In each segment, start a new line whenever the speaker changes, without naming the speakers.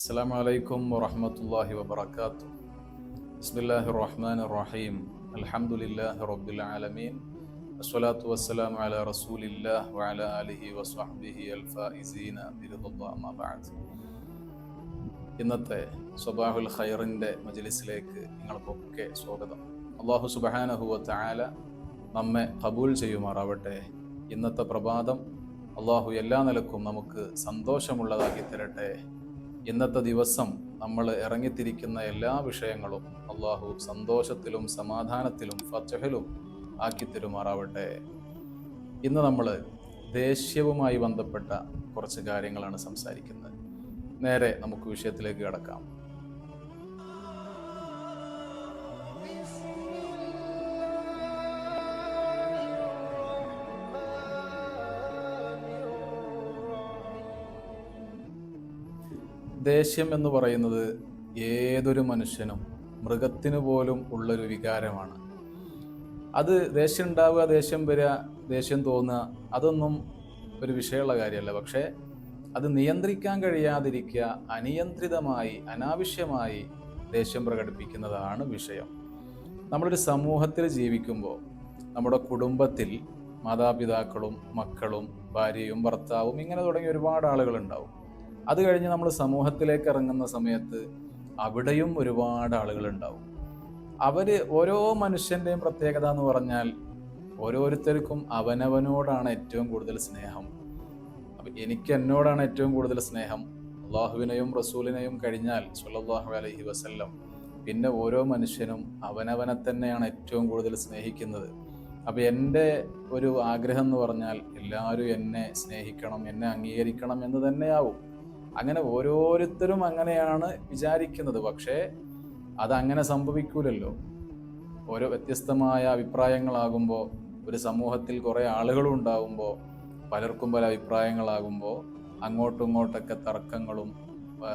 السلام عليكم ورحمة الله وبركاته بسم الله الرحمن الرحيم الحمد لله رب العالمين الصلاة والسلام على رسول الله وعلى آله وصحبه الفائزين برضا الله أما بعد ഇന്നത്തെ സ്വബാഹുൽ ഖൈറിൻ്റെ മജ്ലിസിലേക്ക് നിങ്ങൾക്കൊക്കെ സ്വാഗതം അള്ളാഹു സുബഹാനഹുവ താല നമ്മെ കബൂൽ ചെയ്യുമാറാവട്ടെ ഇന്നത്തെ പ്രഭാതം അള്ളാഹു എല്ലാ നിലക്കും നമുക്ക് സന്തോഷമുള്ളതാക്കി തരട്ടെ ഇന്നത്തെ ദിവസം നമ്മൾ ഇറങ്ങിത്തിരിക്കുന്ന എല്ലാ വിഷയങ്ങളും അള്ളാഹു സന്തോഷത്തിലും സമാധാനത്തിലും ഫച്ചഹിലും ആക്കി തരുമാറാവട്ടെ. ഇന്ന് നമ്മൾ ദേഷ്യവുമായി ബന്ധപ്പെട്ട കുറച്ച് കാര്യങ്ങളാണ് സംസാരിക്കുന്നത്. നേരെ നമുക്ക് വിഷയത്തിലേക്ക് കിടക്കാം. ദേഷ്യം എന്ന് പറയുന്നത് ഏതൊരു മനുഷ്യനും മൃഗത്തിന് പോലും ഉള്ളൊരു വികാരമാണ്. അത് ദേഷ്യം ഉണ്ടാവുക ദേഷ്യം വരിക ദേഷ്യം തോന്നുക അതൊന്നും ഒരു വിഷയമുള്ള കാര്യമല്ല. പക്ഷേ അത് നിയന്ത്രിക്കാൻ കഴിയാതിരിക്കുക അനിയന്ത്രിതമായി അനാവശ്യമായി ദേഷ്യം പ്രകടിപ്പിക്കുന്നതാണ് വിഷയം. നമ്മളൊരു സമൂഹത്തിൽ ജീവിക്കുമ്പോൾ നമ്മുടെ കുടുംബത്തിൽ മാതാപിതാക്കളും മക്കളും ഭാര്യയും ഭർത്താവും ഇങ്ങനെ തുടങ്ങി ഒരുപാട് ആളുകളുണ്ടാവും. അത് കഴിഞ്ഞ് നമ്മൾ സമൂഹത്തിലേക്ക് ഇറങ്ങുന്ന സമയത്ത് അവിടെയും ഒരുപാട് ആളുകൾ ഉണ്ടാവും അവർ ഓരോ മനുഷ്യന്റെയും പ്രത്യേകത എന്ന് പറഞ്ഞാൽ ഓരോരുത്തർക്കും അവനവനോടാണ് ഏറ്റവും കൂടുതൽ സ്നേഹം. അപ്പൊ എനിക്ക് എന്നോടാണ് ഏറ്റവും കൂടുതൽ സ്നേഹം. അള്ളാഹുവിനെയും റസൂലിനെയും കഴിഞ്ഞാൽ സുല്ലാഹു അലഹി വസല്ലം പിന്നെ ഓരോ മനുഷ്യനും അവനവനെ തന്നെയാണ് ഏറ്റവും കൂടുതൽ സ്നേഹിക്കുന്നത്. അപ്പൊ എന്റെ ഒരു ആഗ്രഹം എന്ന് പറഞ്ഞാൽ എല്ലാവരും എന്നെ സ്നേഹിക്കണം എന്നെ അംഗീകരിക്കണം എന്ന് തന്നെയാവും. അങ്ങനെ ഓരോരുത്തരും അങ്ങനെയാണ് വിചാരിക്കുന്നത്. പക്ഷേ അതങ്ങനെ സംഭവിക്കൂലല്ലോ. ഓരോ വ്യത്യസ്തമായ അഭിപ്രായങ്ങളാകുമ്പോൾ ഒരു സമൂഹത്തിൽ കുറേ ആളുകളും ഉണ്ടാകുമ്പോൾ പലർക്കും പല അഭിപ്രായങ്ങളാകുമ്പോൾ അങ്ങോട്ടും ഇങ്ങോട്ടൊക്കെ തർക്കങ്ങളും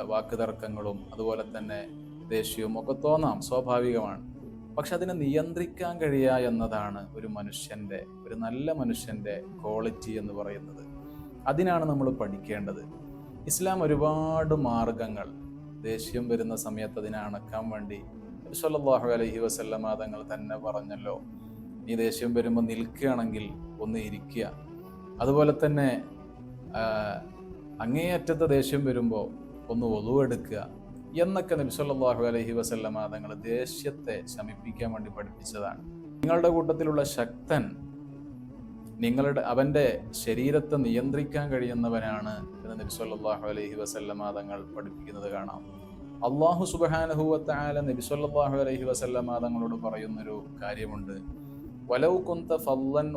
വാക്ക് തർക്കങ്ങളും അതുപോലെ തന്നെ ദേഷ്യവും ഒക്കെ തോന്നാം സ്വാഭാവികമാണ്. പക്ഷെ അതിനെ നിയന്ത്രിക്കാൻ കഴിയുക എന്നതാണ് ഒരു മനുഷ്യന്റെ ഒരു നല്ല മനുഷ്യന്റെ ക്വാളിറ്റി എന്ന് പറയുന്നത്. അതിനാണ് നമ്മൾ പഠിക്കേണ്ടത്. ഇസ്ലാം ഒരുപാട് മാർഗങ്ങൾ. ദേഷ്യം വരുന്ന സമയത്ത് അതിനെ അണക്കാൻ വേണ്ടി സല്ലല്ലാഹു അലഹി വസല്ലമ തങ്ങൾ തന്നെ പറഞ്ഞല്ലോ നീ ദേഷ്യം വരുമ്പോൾ നിൽക്കുകയാണെങ്കിൽ ഒന്ന് ഇരിക്കുക. അതുപോലെ തന്നെ അങ്ങേയറ്റത്തെ ദേഷ്യം വരുമ്പോൾ ഒന്ന് ഒതുവെടുക്കുക എന്നൊക്കെ നബി അലഹി അലൈഹി വസല്ലമ തങ്ങൾ ദേഷ്യത്തെ ശമിപ്പിക്കാൻ വേണ്ടി പഠിപ്പിച്ചതാണ്. നിങ്ങളുടെ കൂട്ടത്തിലുള്ള ശക്തൻ നിങ്ങളുടെ അവന്റെ ശരീരത്തെ നിയന്ത്രിക്കാൻ കഴിയുന്നവനാണ് എന്ന് നബി സല്ലല്ലാഹു അലൈഹി വസല്ലമ തങ്ങൾ പഠിപ്പിക്കുന്നത് കാണാം. അള്ളാഹു സുബഹാനഹുവത്തായ നബി സല്ലല്ലാഹു അലൈഹി വസല്ലമ തങ്ങളോട് പറയുന്നൊരു കാര്യമുണ്ട്. വലൗ കുന്ത ഫല്ലൻ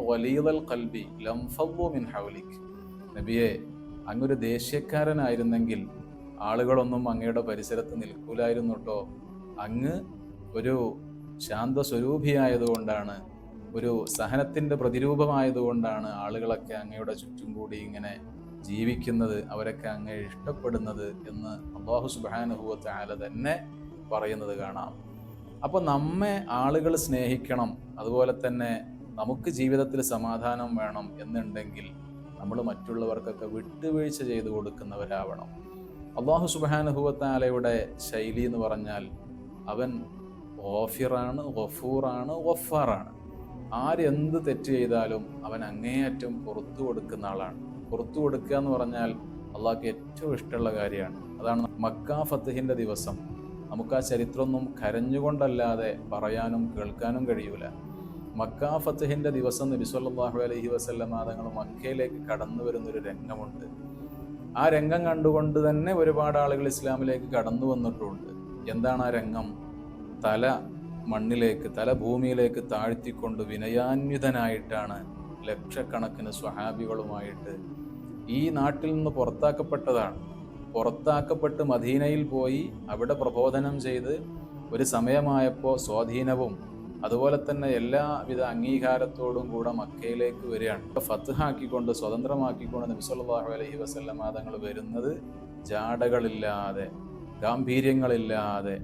മിൻ നബിയെ അങ്ങൊരു ദേഷ്യക്കാരനായിരുന്നെങ്കിൽ ആളുകളൊന്നും അങ്ങയുടെ പരിസരത്ത് നിൽക്കൂലായിരുന്നു കേട്ടോ അങ്ങ് ഒരു ശാന്ത സ്വരൂപിയായതുകൊണ്ടാണ് ഒരു സഹനത്തിന്റെ പ്രതിരൂപമായതുകൊണ്ടാണ് ആളുകളൊക്കെ അങ്ങയുടെ ചുറ്റും കൂടി ഇങ്ങനെ ജീവിക്കുന്നത് അവരൊക്കെ അങ്ങേ ഇഷ്ടപ്പെടുന്നത് എന്ന് അള്ളാഹു സുബാനുഭവത്തെ ആല തന്നെ പറയുന്നത് കാണാം. അപ്പോൾ നമ്മെ ആളുകൾ സ്നേഹിക്കണം അതുപോലെ തന്നെ നമുക്ക് ജീവിതത്തിൽ സമാധാനം വേണം എന്നുണ്ടെങ്കിൽ നമ്മൾ മറ്റുള്ളവർക്കൊക്കെ വിട്ടുവീഴ്ച ചെയ്തു കൊടുക്കുന്നവരാവണം. അള്ളാഹു സുബാനുഭവത്താലയുടെ ശൈലി എന്ന് പറഞ്ഞാൽ അവൻ ഓഫിറാണ് ഗഫൂറാണ് ഗഫാറാണ് ആരെന്ത് തെറ്റ് ചെയ്താലും അവൻ അങ്ങേയറ്റം പുറത്തു കൊടുക്കുന്ന ആളാണ്. പുറത്തു കൊടുക്കുക എന്ന് പറഞ്ഞാൽ അള്ളാഹ്ക്ക് ഏറ്റവും ഇഷ്ടമുള്ള കാര്യമാണ്. അതാണ് മക്ക ഫത്തഹിന്റെ ദിവസം. നമുക്ക് ആ ചരിത്രമൊന്നും കരഞ്ഞുകൊണ്ടല്ലാതെ പറയാനും കേൾക്കാനും കഴിയൂല. മക്ക ഫത്തഹിന്റെ ദിവസം നബിസ്വല്ലാഹു അലഹി വസല്ലമ തങ്ങൾ മക്കയിലേക്ക് കടന്നു വരുന്നൊരു രംഗമുണ്ട്. ആ രംഗം കണ്ടുകൊണ്ട് തന്നെ ഒരുപാട് ആളുകൾ ഇസ്ലാമിലേക്ക് കടന്നു വന്നിട്ടുണ്ട്. എന്താണ് ആ രംഗം? തല മണ്ണിലേക്ക് തല ഭൂമിയിലേക്ക് താഴ്ത്തിക്കൊണ്ട് വിനയാന്വിതനായിട്ടാണ് ലക്ഷക്കണക്കിന് സ്വഹാബികളുമായിട്ട് ഈ നാട്ടിൽ നിന്ന് പുറത്താക്കപ്പെട്ടതാണ്. പുറത്താക്കപ്പെട്ട് മദീനയിൽ പോയി അവിടെ പ്രബോധനം ചെയ്ത് ഒരു സമയമായപ്പോൾ സ്വാധീനവും അതുപോലെ തന്നെ എല്ലാവിധ അംഗീകാരത്തോടും കൂടെ മക്കയിലേക്ക് വരികയാണ്. ഫത്ത്ഹാക്കിക്കൊണ്ട് സ്വതന്ത്രമാക്കിക്കൊണ്ട് നബിസ്വല്ലാഹു അലൈഹി വസല്ലമാതങ്ങൾ വരുന്നത് ജാടകളില്ലാതെ ഗാംഭീര്യങ്ങളില്ലാതെ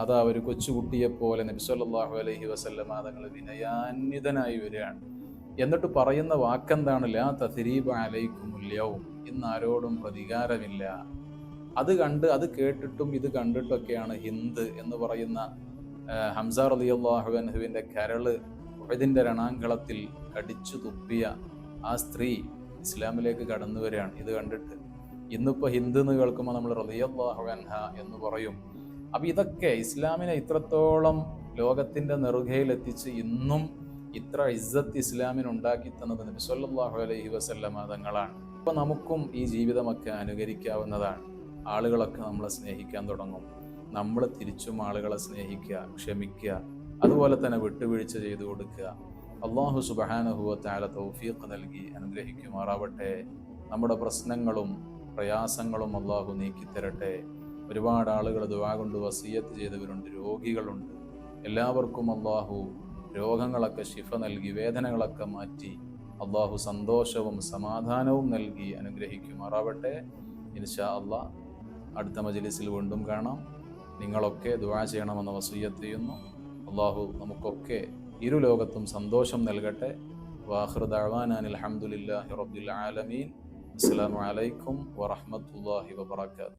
അതാ ഒരു കൊച്ചുകുട്ടിയെ പോലെ നബിസ്വല്ലാഹു അലഹി വസല്ലമ തങ്ങൾ വിനയാന്വിതനായി വരികയാണ്. എന്നിട്ട് പറയുന്ന വാക്കെന്താണ്? ലാ തഥരീബ അലൈക്കുമുല്യവും ഇന്ന് ആരോടും പ്രതികാരമില്ല. അത് കണ്ട് അത് കേട്ടിട്ടും ഇത് കണ്ടിട്ടൊക്കെയാണ് ഹിന്ദ് എന്ന് പറയുന്ന ആ, അലി റളിയല്ലാഹു അൻഹുവിന്റെ കരൾ ഉഴതിന്റെ രണാങ്കളത്തിൽ കടിച്ചു തുപ്പിയ ആ സ്ത്രീ ഇസ്ലാമിലേക്ക് കടന്നു വരികയാണ്. ഇത് കണ്ടിട്ട് ഇന്നിപ്പോൾ ഹിന്ദു എന്ന് കേൾക്കുമ്പോൾ നമ്മൾ റളിയല്ലാഹു അൻഹ എന്ന് പറയും. അപ്പൊ ഇതൊക്കെ ഇസ്ലാമിനെ ഇത്രത്തോളം ലോകത്തിന്റെ നെറുകയിലെത്തിച്ച് ഇന്നും ഇത്ര ഇസ്സത്ത് ഇസ്ലാമിന് ഉണ്ടാക്കി തന്നത് നബിസ്വല്ലാഹു അലൈഹി വസല്ലമ മതങ്ങളാണ് അപ്പൊ നമുക്കും ഈ ജീവിതമൊക്കെ അനുകരിക്കാവുന്നതാണ്. ആളുകളൊക്കെ നമ്മളെ സ്നേഹിക്കാൻ തുടങ്ങും. നമ്മൾ തിരിച്ചും ആളുകളെ സ്നേഹിക്കുക ക്ഷമിക്കുക അതുപോലെ തന്നെ വിട്ടുവീഴ്ച ചെയ്തു കൊടുക്കുക. അള്ളാഹു സുബഹാനഹുവത്താല തൗഫീഖ് നൽകി അനുഗ്രഹിക്കുമാറാവട്ടെ. നമ്മുടെ പ്രശ്നങ്ങളും പ്രയാസങ്ങളും അള്ളാഹു നീക്കിത്തരട്ടെ. ഒരുപാട് ആളുകൾ ദുവാ കൊണ്ട് വസീയത്ത് ചെയ്തവരുണ്ട് രോഗികളുണ്ട്. എല്ലാവർക്കും അള്ളാഹു രോഗങ്ങളൊക്കെ ശിഫ നൽകി വേദനകളൊക്കെ മാറ്റി അള്ളാഹു സന്തോഷവും സമാധാനവും നൽകി അനുഗ്രഹിക്കുമാറാവട്ടെ. ഇൻഷാ അള്ളാഹ് അടുത്ത മജലിസിൽ വീണ്ടും കാണാം. നിങ്ങളൊക്കെ ദുവാ ചെയ്യണമെന്ന് വസൂയത്ത് ചെയ്യുന്നു. അള്ളാഹു നമുക്കൊക്കെ ഇരു ലോകത്തും സന്തോഷം നൽകട്ടെ. വാഹൃദാൻ അലഹമുല്ലാ റബ്ബിൽ ആലമീൻ. അസ്സലാമു അലൈക്കും വറഹ്മത്തുള്ളാഹി വബറകാതുഹു.